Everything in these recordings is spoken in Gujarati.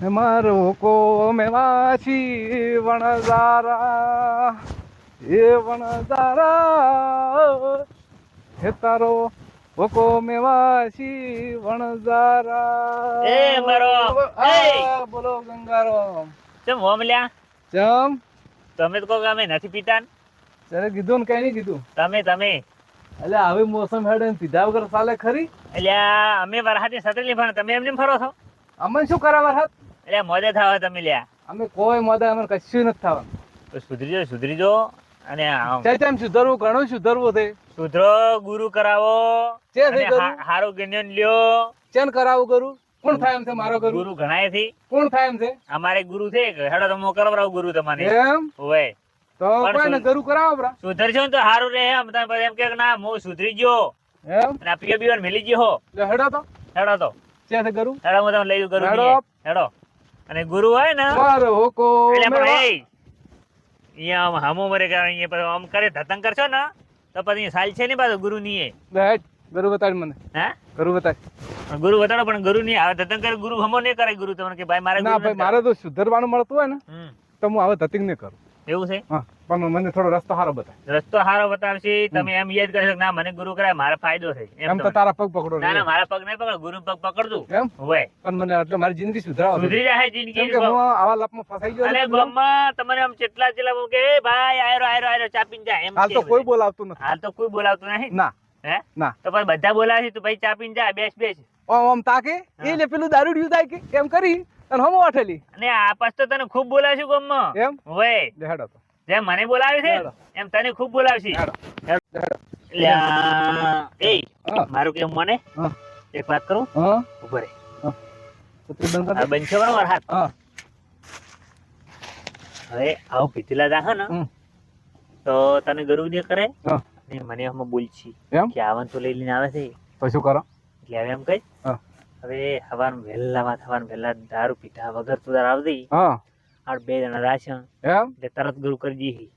મારો કો મેવાસી વણઝારા. એ વણઝારા હે તારો ઓકો મેવાસી વણઝારા. એ મારો, એ! બોલો ગંગારામ ચમ હોમલ્યા ચમ? તમે તો કહો કે અમે નથી પીતા? ત્યારે કીધું ને કઈ નહીં કીધું. તમે તમે. એટલે આવી મોસમ હેડે ને પીધા વગર ચાલે ખરી? એટલે અમે વરસાદની સતરી પણ તમે એમને એમ ફરો છો? અમને શું કરાવવા હાથ એટલે મોજે થવા તમે લ્યા. અમે કોઈ મોદા અમે કશું નથી થવાનું. તો સુધરી જો સુધરી જો અને આમ સુધરવું ઘણું સુધરવું છે. સુધરો ગુરુ કરાવો. ગુરુ? હા- હારું જ્ઞાન લ્યો. ચેન કરાવું ગુરુ? કોણ થાય એમ છે મારો ગુરુ? ગુરુ ઘણાયથી કોણ થાય એમ છે? અમારે ગુરુ છે હેડો તમે કરાવરાવ ગુરુ તમને એમ? હોય તો પણ શું- કરાવો બરા. સુધરજો તો હારું રહે એમ. તમે એમ કે ના હું સુધરી ગયો. એમ? અને પીઓ બીઓ મિલી ગયો હેડો તો. હેડો તો. છે ગરુ? હેડો હું તમને લઈ ગયું ગુરુ હેડો. અને ગુરુ હોય ને મારો હોકો અહીંયા આમ હામો મરે કે અહીંયા આમ કરે ધતંગ કરશો ને તો પછી સાલ છે ને પાછું ગુરુ ની એ ગરુ બતાડ મને. હે? ગુરુ બતાડ. ગુરુ બતાડો પણ ગુરુ ની આવે ધતંગ કરે ગુરુ હમો નહીં કરે ગુરુ તમને કે ભાઈ મારે ના ભાઈ મારે તો સુધરવાનું મળતું હોય ને તો હું આવે ધતિંગ નહીં કરું. એવું છે? પણ મને થોડો રસ્તો સારો બતાવ રસ્તો સારો બતાવશે તમે એમ યાદ કરી શકો ના મને ગુરુ કરાય મારા ફાયદો છે. એમ તો તારા પગ પકડો ના ના મારા પગ નહીં પકડ ગુરુ પગ પકડતું એમ? હોય. પણ મને એટલે મારી જિંદગી સુધરાવો સુધરી જાય જિંદગી કે હું આવા લપમાં ફસાઈ ગયો અને છું. તમને? આમ ચેટલા ચેટલા એમ કે "એ ભાઈ આયરો આયરો આયરો ચાપીન જા. એમ હાલ તો કોઈ બોલાવતો નથી. હાલ તો કોઈ બોલાવતું નહીં ના. હે? ના. તો પણ બધા બોલાવે છે તું ભાઈ ચાપીન જા બેસ બેસ. ઓમ તાકે? એ લે પેલું દારૂ ડિયું થાય કે? એમ કરી? અને હમો વાઠેલી. અને આ પાછ તો તને ખૂબ બોલાવે છે એમ? હોય દેહાડો તો. જે મને બોલાવે છે એમ તને ખૂબ બોલાવશે. એ મારું કેમ મને? એક વાત કરું? ઊભો રે. છત્રી બંધ કર આ બનશે બરાબર હાથ. હવે આવું પીતેલા જા ને તો તને ગરુ ને કરે? ને મને હમણાં બોલશી કે આવન તો લઈ લઈને આવે છે. પછી કરો? એટલે હવે એમ કઈ હા. હવે હવારમાં વહેલામાં માં થવાનું વહેલા દારૂ પીધા વગર તું તાર આવતી હા. આ બે જણા રાશન એમ? એટલે તરત ગુરુ કરી દીધી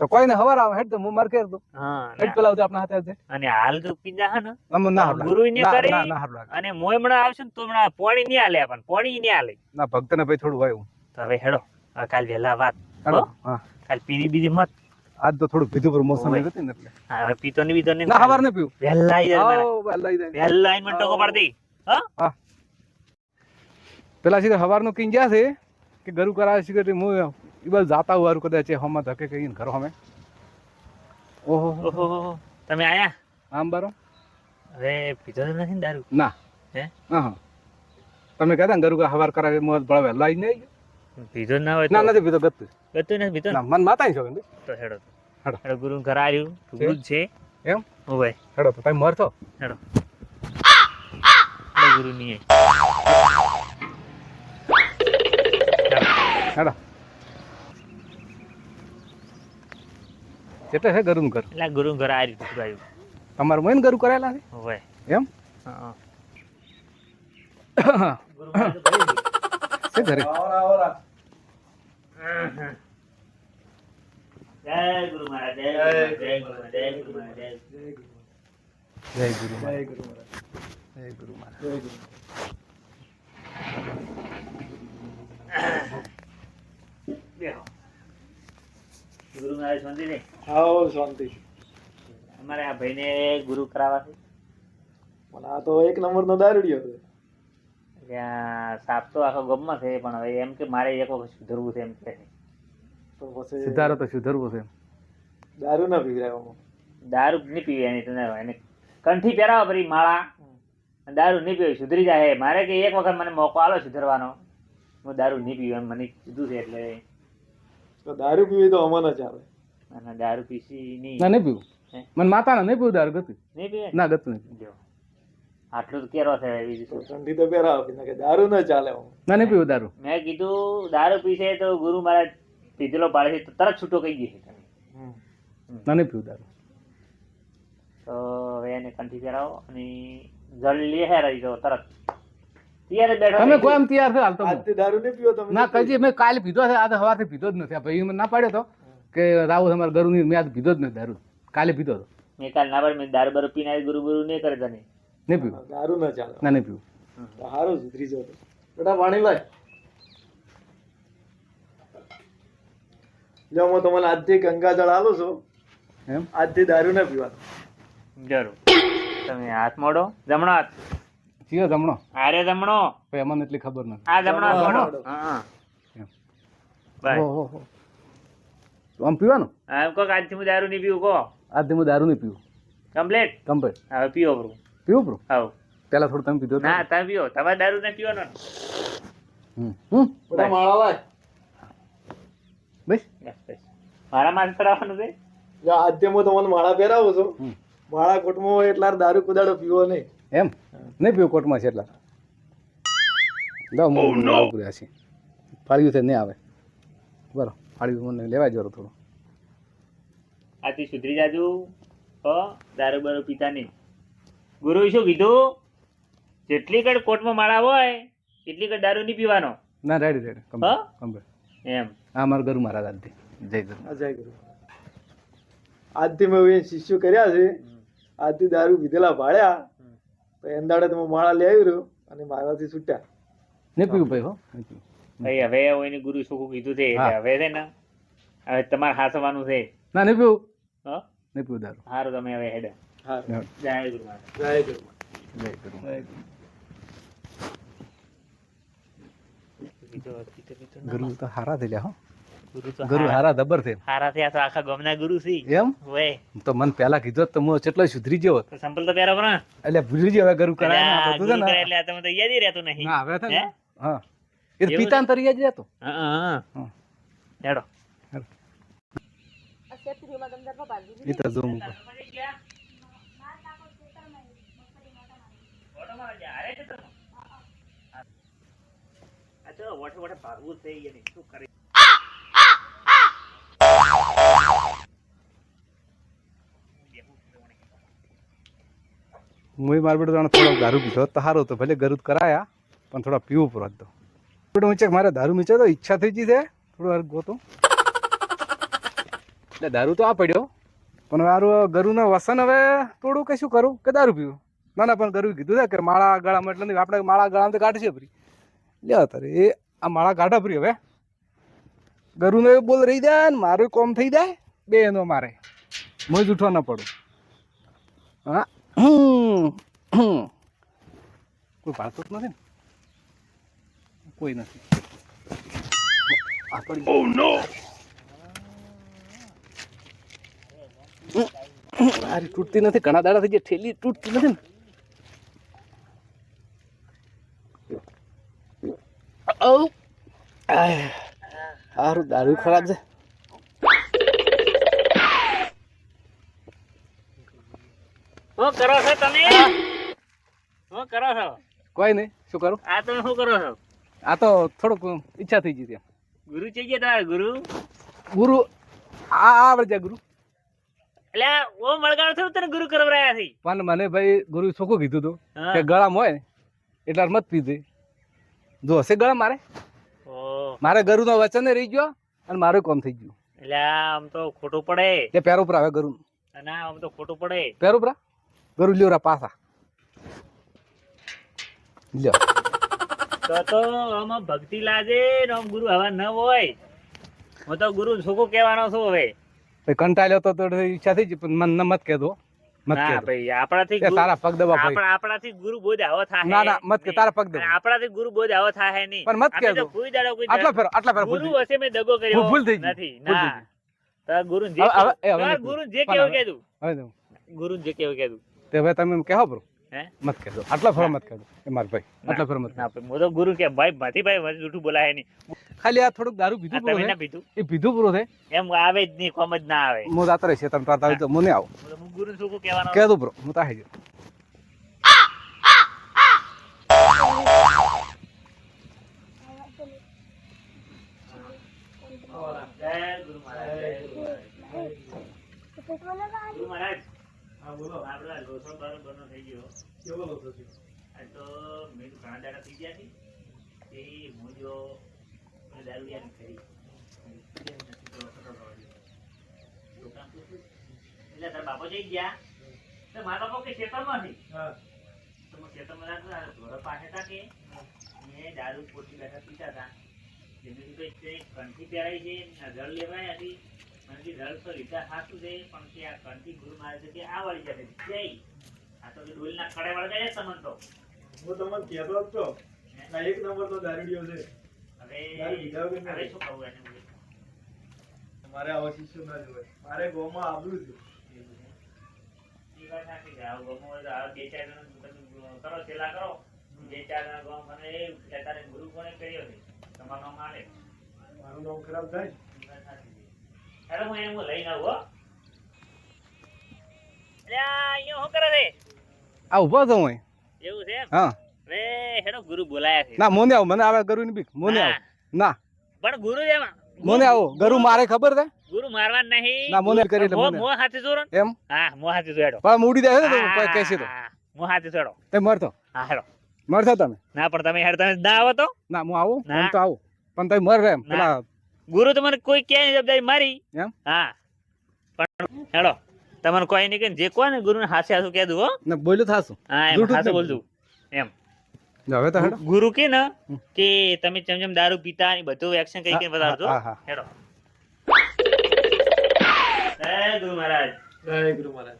તો કોઈ ને હવાર આવે હેડ તો હું માર કેર દો હા હેડ પેલા આવજો આપણા હાથે અને હાલ તો પીધા હા ને. ના ના. ગુરુ ને કરી. ના, ના. અને મોય આવશે ને તો મણા પોણી ની આલે પણ પોણી ની આલે ના ભક્તને ભાઈ થોડું એવું તો હવે હેડો કાલ વહેલા વાત. હા? કાલ પીરી બીજી મત. આજ તો થોડું પીધું પર મોસમ. હતી ને એટલે. હા, હવે પીતો ને બીતો ને ના હવાર ને પીવું. વહેલા વહેલા. વહેલા મને ટોકો પાડી હા? પેલા સીધા હવારનું કઈ ગયા છે કે ગરુ કરાવે છે કે હું એ બાજુ જાતા હું હારું કદાચ હમત હકે કહીને ઘર અમે ઓહો. તમે આયા? આમ બારો? હવે પીધો નથી ને દારૂ? ના. હે? હા તમે કહેતા ને ગરુ કે હવાર કરાવે મોત બળા વહેલા નહીં પીતો ના હોય ના નથી પીધો ગતું ગતું નથી પીધો ના? મન માતા છો તો હેડો. હેડો. ગુરુ ઘર આવ્યું ગુરુ છે. એમ? ભાઈ હેડો તો તમે મરતો હેડો. ગુરુ આય. હેડો. એટલે છે ગરુનું ઘર? એટલે આ ગુરુ ઘર આ રીતે આવ્યું તમારું મોઈન ગરુ કરાયેલા છે? હોય. એમ? હા. છે ઘરે? જય ગુરુ મહારાજ જય ગુરુ મહારાજ, જય ગુરુ મહારાજ, જય ગુરુ મહારાજ, જય ગુરુ મહારાજ. જય ગુરુ મહારાજ. જય ગુરુ ગુરુ મહારાજ શાંતિ છે? આવો શાંતિ અમારે આ ભાઈને ગુરુ કરાવવા છે? પણ આ તો એક નંબરનો દારૂડિયો છે. ત્યાં સાપ તો આખો ગમમાં છે પણ હવે એમ કે મારે એક વખત સુધરવું છે એમ કે તો પછી સુધારો તો સુધરવું છે દારૂ ના પીવડાવવામાં દારૂ નહીં પીવે એની તને એને કંઠી પહેરાવો પછી માળા. દારૂ નહીં પીવે સુધરી જાય. મારે કે એક વખત મને મોકો આલો સુધરવાનો. હું દારૂ નહીં પીવું એમ મને કીધું છે એટલે. તો દારૂ પીવી તો અમન જ આવે. અને દારૂ પીસી નહીં. ના નહીં પીવું. મને માતાના નહીં પીવું દારૂ ગતું. નહીં પીવે? ના ગતું નહીં જો. આટલું તો કેરો છે બીજું ઠંડી તો પહેરાવ કે દારૂ ના ચાલે. ના નહીં પીવું દારૂ. મેં કીધું દારૂ પીશે તો ગુરુ મારા પીધેલો પાડે છે તો તરત છૂટો કહી દે તમે હમ. ના નહીં પીવું દારૂ. તો હવે એને કંઠી પહેરાવો અને જલ્દી રહી જાવ તરત. ત્યારે બેઠો તમે કોઈ એમ તૈયાર છે હાલતો આજ દારૂ ને પીઓ તમે ના કજી મેં કાલે પીધો છે આજે સવારથી પીધો જ નથી. ભાઈ મને ના પાડ્યો તો કે રાહુલ અમારા ગરુની મેં આજ પીધો જ નથી દારૂ. કાલે પીધો હતો. મેં કાલે ના પાડ મેં દારૂ બારૂ પીને આવી ગુરુ ગુરુ નહીં કરે તને. ને પીવું. દારૂ ન ચાલે. ના નહીં પીવું. સારું છે ત્રીજો બેટા પાણી લાય. જો હું તમને આજથી ગંગા જળ આલું છું. એમ? આજથી દારૂ ના પીવાનું. જરૂર. તમે હાથ મોડો. જમણો હાથ. ચિયો જમણો? આરે જમણો. ભાઈ અમને એટલી ખબર નથી. આ જમણો હાથ મોડો. હા એમ. ઓહો હો. તો આમ પીવાનું? આમ કહો કે આજથી હું દારૂ નહીં પીવું કહો. આજથી હું દારૂ નહીં પીવું. કમ્પ્લેટ? કમ્પ્લેટ. હવે પીવો બ્રો. પીવું બ્રો? હા પેલા થોડું તમે પીધો ના તમે પીવો તમારે દારૂ નહીં પીવાનો. હમ. હમ. માળા વાય બસ. મારા માથે આવવાનું છે? આજે હું તમને માળા પહેરાવું છું. માળા કોટમાં હોય એટલા દારૂ કુદાડો પીવો નહીં. એમ? નહીં પીવો કોર્ટમાં છે એટલા? જાઓ હું પૂર્યા છે. ફાળ્યું છે નહીં આવે. બરો ફાળ્યું મને લેવા જરો થોડું. આથી સુધરી જાજુ. હો દારૂ બારૂ પીતા નહીં. ગુરુ શું કીધું? જેટલી કડ કોર્ટમાં માળા હોય એટલી કડ દારૂ નહીં પીવાનો. ના રેડી રેડી. હા? કમ્પ્લીટ. એમ. આ મારું ગરુ મારા દાદી જય ગુરુ. જય ગુરુ. આજથી મેં એ શિષ્યો કર્યા છે. આજથી દારૂ પીધેલા ભાડ્યા તો એંદાડે તો હું માળા લઈ આવ્યું અને મારાથી છૂટ્યા. ને પીવું ભાઈ હો? ભાઈ હવે એની ગુરુ શું કીધું છે હવે છે ને હવે તમારે હાસવાનું છે. ના નહીં પીવું. હા? નહીં પીવું દારૂ. સારું તમે હવે હેડો. જય ગુરુ જય ગુરુ જય ગુરુ જય ગુરુ. ગુરુ તો હારા થઈ ગયા હો. ગુરુ હારા- દબર છે. હારા થયા તો આખા ગામના ગુરુ છે. એમ? હોય તો મન પહેલા કીધો તો હું કેટલો સુધરી ગયો. તો સંપલ તો પહેરો કરો એટલે ભૂલી ગયો હવે ગુરુ કરાય અલ્યા, ના, તો તું ગુરુ છે ને એટલે તમે તો યાદ રહેતો નહીં. ના હવે છે હા? એ તો એવું પિતા જ રહેતો. હા, હા. હેડો. એ તો જો મુકો આ તો વોટ વોટે ભાગવું થઈ એને શું કરે? હું મારા બેટો જાણે થોડો દારૂ પીધો. તો સારો તો ભલે ગરુદ કરાયા પણ થોડા પીવું પૂરો તો બેટો હું ચેક મારે દારૂ મીચે તો ઈચ્છા થઈ ગઈ છે. થોડું વાર ગોતો. એટલે દારૂ તો આ પડ્યો. પણ મારું ગરુનું વસન હવે થોડું કે શું કરું કે દારૂ પીવું? ના ના પણ ગરુ કીધું છે કે માળા ગળામાં એટલે નહીં આપણે માળા ગળામાં તો કાઢશે ફરી લે તારે એ આ માળા કાઢા ફરી હવે. ગરુનો બોલ રહી જાય ને મારું કોમ થઈ જાય બે એનો મારે. હું જ ઉઠવા ન પડું. હા. કોઈ ભાળતું જ નથી ને? કોઈ નથી. મારી તૂટતી નથી ઘણા દાડા થઈ ગયા ઠેલી તૂટતી નથી ને. આ હારું દારૂ ખરાબ છે શું કરો છો તમે? શું કરો છો? કોઈ નહીં શું કરો? આ તમે શું કરો છો? આ તો થોડુંક ઈચ્છા થઈ ગઈ ત્યાં ગુરુ છે ગયા તમારા ગુરુ? ગુરુ આ આવડે છે ગુરુ. એટલે ઓ મળગાડો છો તને ગુરુ કરવરાયા છે પણ મને ભાઈ ગુરુ ચોખ્ખું કીધું તો. કે ગળામાં હોય ને એટલે મત પીધે જો હશે ગળા મારે? મારે મારે ગરુનો વચન રહી ગયો અને મારું કામ થઈ ગયું. એટલે આમ તો ખોટું પડે. એટલે પેર ઉપર આવે ગરુ અને આમ તો ખોટું પડે. પેર ઉપર. ગરુ લ્યો પાસા લ્યો. તો તો આમાં ભક્તિ લાજે ને આમ ગુરુ હવા ન હોય. હું તો ગુરુ છોકું કહેવાનો છું હવે. ભાઈ કંટાળ્યો તો તો ઈચ્છા થઈ ગઈ પણ મને મત કહેતો. મત ના ભાઈ આપણાથી તારા પગ દબા ભાઈ. આપણાથી ગુરુ બોધ આવો થાય ના ના મત કે તારા પગ દબા આપણાથી ગુરુ બોધ આવો થાય નહીં. પણ મત આપણે કોઈ દાડો કોઈ આટલા દાડો- આટલા ફેર ગુરુ હશે મેં દગો કર્યો. ભૂલ થઈ નથી. ના. ગુરુ જે. ગુરુ જે કેવું હવે- કીધું હવે તો ગુરુ જે કેવું કીધું તે ભાઈ તમે એમ કહો બ્રો. હે? મત કહેજો. આટલા ફરો મત કહેજો. એ માર ભાઈ આટલા ફરો મત ના હું તો ગુરુ કે ભાઈ ભાતી ભાઈ મને જૂઠું બોલાય નહીં. ખાલી આ થોડુંક દારૂ પીધું તમે ના પીધું. એ પીધું પૂરું છે એમ આવે જ નહીં કોમ જ ના આવે. હું દાતરે રહેશે તમે તાતા તો મને આવો. હું ગુરુ શું કહેવાનો? કહેજો બ્રો હું તો આવી જય ગુરુ મહારાજ. જય ગુરુ મહારાજ. હા બોલો. આપડે આ લોસો બરોબરનો થઈ ગયો. કેવો લોસો છે આ તો મેં ઘણા દાડા થઈ ગયા હતી એ હું જો દારૂડિયાની ખરી? એટલે તારા બાપો જઈ ગયા? તો મારા બાપો કે ખેતરમાં નથી હા. તો હું ખેતરમાં રાખતા આ પાસે હતા કે? મેં દારૂ પોતી બેઠા પીતા હતા. એમની તો કંઠી પહેરાઈ છે નજર લેવાય હતી અને જે તો લીધા સાચું છે પણ કે આ કંઠી ગુરુ મારે છે કે આ વાળી જય. આ તો ડોલના તમને તો. હું તમને કહેતો જ તો. એક નંબરનો દારૂડિયો છે. હવે શું કહું એને મારે આવા શિષ્યો ના જોવે. મારે ગોમાં આવડું છે. વાત છે. આવું ગમો તો બે ચાર જણા કરો છેલ્લા કરો. બે ચાર જણા ગમ મને એ તારે ગુરુ કોને કર્યો છે? તમારું નામ આલે મારું નામ ખરાબ થાય. હેડો હું એને હું લઈને આવું હો. અહીંયા શું કરે છે? આ ઊભો છો હું એવું છે હા. હવે હેડો ગુરુ બોલાયા છે. ના મોને આવો મને આવે ગરુની બીક. મોને આવો. ના. પણ ગુરુ એમ. મોને આવો. ગરુ મારે ખબર છે? ગુરુ મારવા નહીં. ના, મોને કરી એટલે મો- હાથે જોરો એમ? હા મો હાથે જોડો પણ મૂડી દે ને તો કહેશે તો. મો હાથે જોડો તે મરતો? હા હેડો. મરતો તમે? ના પણ તમે હેડ તમે ના આવો તો. ના હું આવું. ના. તો આવું. પણ તમે મર એમ. પેલા ગુરુ તમને કોઈ ક્યાંય જવાબદારી મારી. એમ? હા. પણ હેડો તમને કોઈ નહીં કે જે કોઈ ને ગુરુ ને હાસે હાસું કહી દઉં હો. ને બોલ્યો થાશું હા એમ હાસું બોલતું. એમ. હવે તો ગુરુ કે ને કે તમે જેમ જેમ દારૂ પીતા ને બધું એક્શન કઈ કઈ બતાવજો. હેડો. જય ગુરુ મહારાજ. જય ગુરુ મહારાજ.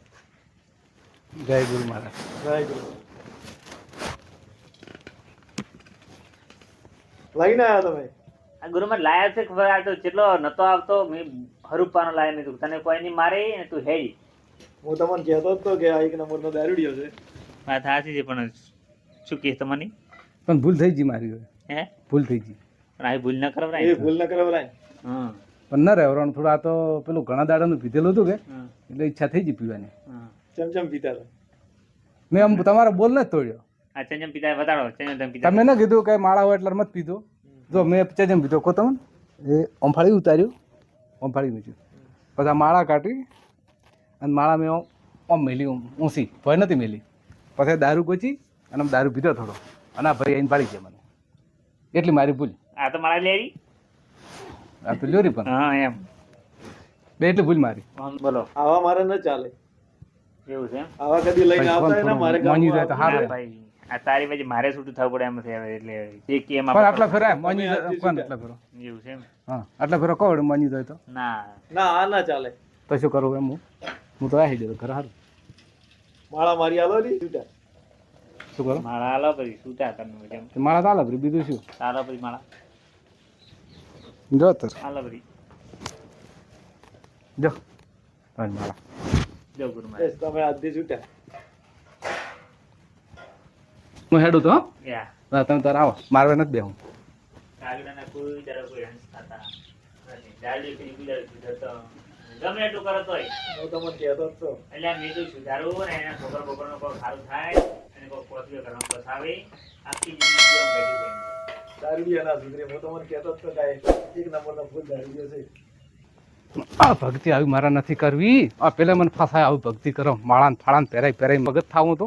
જય ગુરુ મહારાજ. જય ગુરુ. લઈને આવ્યા તમે? આ ગુરુમાં લાયા છે ખબર આ તો જેટલો નતો આવતો મેં હરુપાનો લાયા મેં તને કોઈ નહીં મારે ને તું હે હું તમને કહેતો હતો તો કે આ એક નંબરનો દારૂડિયો છે. વાત સાચી છે પણ શું કહે તમને? પણ ભૂલ થઈ ગઈ મારી હવે. હે? ભૂલ થઈ ગઈ. પણ આ ભૂલ ના એ કરવરાય ભૂલ ન કરાવરાય હા. પણ ન રહેવાનું થોડું આ તો પેલું ઘણા દાડાનું પીધેલું હતું કે? એટલે ઈચ્છા થઈ ગઈ પીવાની. ચમચમ પીતા મેં આમ તમારો બોલ ને તોડ્યો. આ ચંજમ પીતા વધારો ચંજમ પીતા તમે ન કીધું કે માળા હોય એટલે મત પીધો. જો મેં ચજમ પીધો કહો તમે? એ ઓમફાળી ઉતાર્યું. ઓમફાળી મૂક્યું. પછી આ માળા કાઢી અને માળા મેં ઓમ- મેલી ઊંસી. ભય નથી મેલી. પછી દારૂ ગોચી અને આમ દારૂ પીધો થોડો. અને આ ભાઈ આઈને પાડી ગયા મને. એટલી મારી ભૂલ. આ તો મારા લેરી? આ તો લ્યોરી પણ. હા એમ. બે એટલી ભૂલ મારી. બોલો. આવા મારે ન ચાલે. એવું છે આવા કદી લઈને આવતા મારે માની જાય તો હારું. ભાઈ. આ તારી પછી મારે છૂટું થવું પડે એમ છે એટલે જે કેમ એમાં પણ આટલા ફેરા મની કોણ આટલા ફેરો એવું છે એમ? હા આટલા ફેરો કહો મની જાય તો? ના. ના આ ના ચાલે. તો શું કરું એમ હું? હું તો આવી જતો ઘર સારું માળા મારી આલો ની છૂટા. શું કરો? માળા આલો પછી છૂટા તમે તે માળા ચાલે પછી બીજું શું? ચાલો પછી માળા. જો તો. આલો પછી જો. માળા. જો ગુરુ તમે આજથી છૂટા. હું હેડું તો હા. તમે તાર આવો. મારવા નથી બેહું. ગમે એટલું કરો તોય. હું તમને કહેતો જ તો એટલે આ મેં તો સુધારવું ને એના છોકરા બોકરાનો કોઈ સારું થાય અને કોઈ પોતરીઓ ઘરમાં ફસાવે આખી જિંદગી બેઠી જાય દારૂડિયા ના સુધરે. હું તમને કહેતો જ તો કાંઈ એક નંબરનો ફૂલ દારૂડિયો છે. આ ભક્તિ આવી મારા નથી કરવી. આ પેલા મને ફસાય આવી ભક્તિ કરો. માળા ફાળા પહેરાય પહેરાય. મગજ થાવું તો.